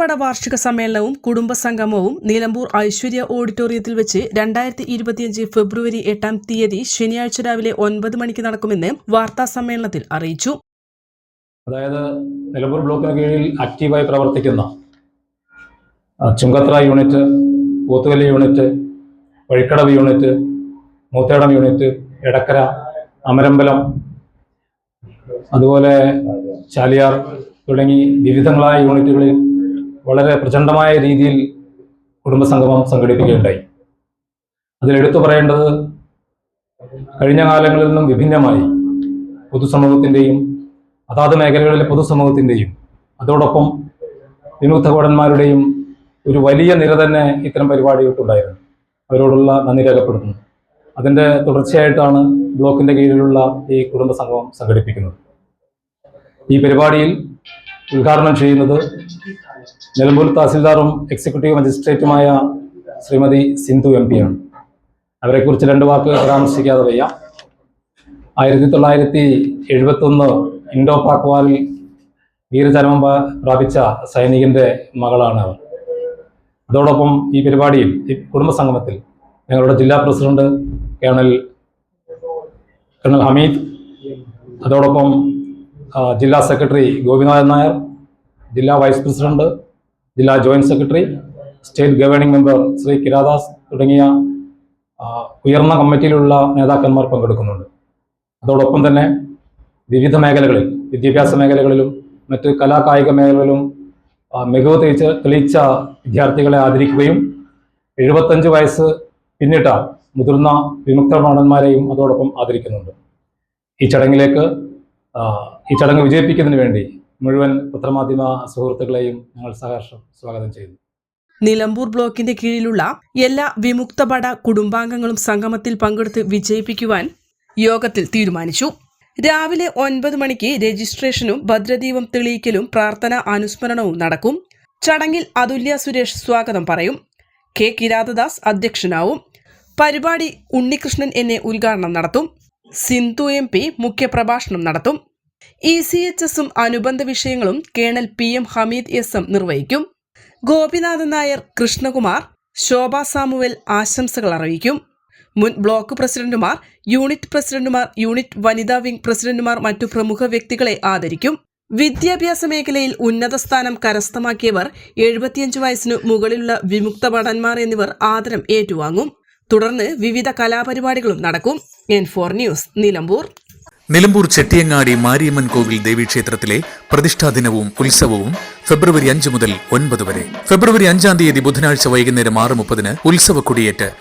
വിമുക്തപട വാർഷിക സമ്മേളനവും കുടുംബസംഗമവും നിലമ്പൂർ ഐശ്വര്യ ഓഡിറ്റോറിയത്തിൽ വെച്ച് രണ്ടായിരത്തി ഇരുപത്തിയഞ്ച് ഫെബ്രുവരി എട്ടാം തീയതി ശനിയാഴ്ച രാവിലെ ഒൻപത് മണിക്ക് നടക്കുമെന്ന് വാർത്താ സമ്മേളനത്തിൽ അറിയിച്ചു. അതായത് നിലമ്പൂർ ബ്ലോക്കിന് കീഴിൽ ആക്റ്റീവായി പ്രവർത്തിക്കുന്ന Chungathara unit Pothukal unit Vazhikkadavu unit Moothedam unit Edakkara Amarambalam അതുപോലെ ചാലിയാർ തുടങ്ങി വിവിധങ്ങളായ യൂണിറ്റുകളിൽ വളരെ പ്രചണ്ഡമായ രീതിയിൽ കുടുംബസംഗമം സംഘടിപ്പിക്കുകയുണ്ടായി. അതിലെടുത്തു പറയേണ്ടത് കഴിഞ്ഞ കാലങ്ങളിൽ നിന്നും വിഭിന്നമായി പൊതുസമൂഹത്തിന്റെയും അതാത് മേഖലകളിലെ പൊതുസമൂഹത്തിന്റെയും അതോടൊപ്പം വിമുക്ത കോടന്മാരുടെയും ഒരു വലിയ നിര തന്നെ ഇത്തരം പരിപാടികൾക്കുണ്ടായിരുന്നു. അവരോടുള്ള നന്ദി രേഖപ്പെടുത്തുന്നു. അതിന്റെ തുടർച്ചയായിട്ടാണ് ബ്ലോക്കിന്റെ കീഴിലുള്ള ഈ കുടുംബ സംഗമം സംഘടിപ്പിക്കുന്നത്. ഈ പരിപാടിയിൽ ഉദ്ഘാടനം ചെയ്യുന്നത് നിലമ്പൂർ തഹസിൽദാറും എക്സിക്യൂട്ടീവ് മജിസ്ട്രേറ്റുമായ ശ്രീമതി സിന്ധു എം പിയാണ് അവരെക്കുറിച്ച് രണ്ട് വാക്ക് പരാമർശിക്കാതെ വയ്യ. ആയിരത്തി തൊള്ളായിരത്തി എഴുപത്തി ഒന്ന് ഇൻഡോ പാക് വാറിൽ വീരചരമം പ്രാപിച്ച സൈനികന്റെ മകളാണ് അവർ. അതോടൊപ്പം ഈ പരിപാടിയിൽ ഈ കുടുംബസംഗമത്തിൽ ഞങ്ങളുടെ ജില്ലാ പ്രസിഡന്റ് കേണൽ കേണൽ ഹമീദ് അതോടൊപ്പം ജില്ലാ സെക്രട്ടറി ഗോപിനാഥൻ നായർ ജില്ലാ വൈസ് പ്രസിഡന്റ് ജില്ലാ joint secretary state governing member Shri Kiradas തുടങ്ങിയ ഉയർന്ന കമ്മിറ്റിയിലുള്ള നേതാക്കന്മാർ പങ്കെടുക്കുന്നുണ്ട്. അതോടൊപ്പം തന്നെ വിവിധ മേഖലകളിൽ വിദ്യാഭ്യാസ മേഖലകളിലും മറ്റ് കലാകായിക മേഖലകളിലും മികവ് തെളിയിച്ച തെളിയിച്ച വിദ്യാർത്ഥികളെ ആദരിക്കുകയും എഴുപത്തഞ്ച് വയസ്സ് പിന്നിട്ട മുതിർന്ന വിമുക്ത നടന്മാരെയും അതോടൊപ്പം ആദരിക്കുന്നുണ്ട്. ഈ ചടങ്ങിലേക്ക് ഈ ചടങ്ങ് വിജയിപ്പിക്കുന്നതിന് വേണ്ടി മുഴുവൻ പത്രമാധ്യമ സുഹൃത്തുക്കളെയും ഞങ്ങൾ സഹർഷം സ്വാഗതം ചെയ്യുന്നു. നിലമ്പൂർ ബ്ലോക്കിന്റെ കീഴിലുള്ള എല്ലാ വിമുക്തപട കുടുംബാംഗങ്ങളും സംഗമത്തിൽ പങ്കെടുത്ത് വിജയിപ്പിക്കുവാൻ യോഗത്തിൽ തീരുമാനിച്ചു. രാവിലെ ഒൻപത് മണിക്ക് രജിസ്ട്രേഷനും ഭദ്രദീപം തെളിയിക്കലും പ്രാർത്ഥന അനുസ്മരണവും നടക്കും. ചടങ്ങിൽ അതുല്യ സുരേഷ് സ്വാഗതം പറയും. കെ കിരാതദാസ് അധ്യക്ഷനാവും. പരിപാടി ഉണ്ണികൃഷ്ണൻ എന്നെ ഉദ്ഘാടനം നടത്തും. സിന്ധു എം പി മുഖ്യപ്രഭാഷണം നടത്തും. ഇ സി എച്ച് എസും അനുബന്ധ വിഷയങ്ങളും colonel P M Hameed S നിർവഹിക്കും. ഗോപിനാഥൻ നായർ കൃഷ്ണകുമാർ ശോഭ സാമുവൽ ആശംസകൾ അറിയിക്കും. മുൻ ബ്ലോക്ക് പ്രസിഡന്റുമാർ യൂണിറ്റ് പ്രസിഡന്റുമാർ യൂണിറ്റ് വനിതാ വിംഗ് പ്രസിഡന്റുമാർ മറ്റു പ്രമുഖ വ്യക്തികളെ ആദരിക്കും. വിദ്യാഭ്യാസ മേഖലയിൽ ഉന്നത സ്ഥാനം കരസ്ഥമാക്കിയവർ എഴുപത്തിയഞ്ച് വയസ്സിനു മുകളിലുള്ള വിമുക്ത ഭടന്മാർ എന്നിവർ ആദരം ഏറ്റുവാങ്ങും. തുടർന്ന് വിവിധ കലാപരിപാടികളും നടക്കും. N four news Nilambur. Nilambur Chettiyangadi Mariamman കോവിൽ ദേവീക്ഷേത്രത്തിലെ പ്രതിഷ്ഠാ ദിനവും ഉത്സവവും ഫെബ്രുവരി അഞ്ച് മുതൽ ഒൻപത് വരെ. ഫെബ്രുവരി അഞ്ചാം തീയതി ബുധനാഴ്ച വൈകുന്നേരം ആറ് മുപ്പതിന് ഉത്സവ കൊടിയേറ്റ്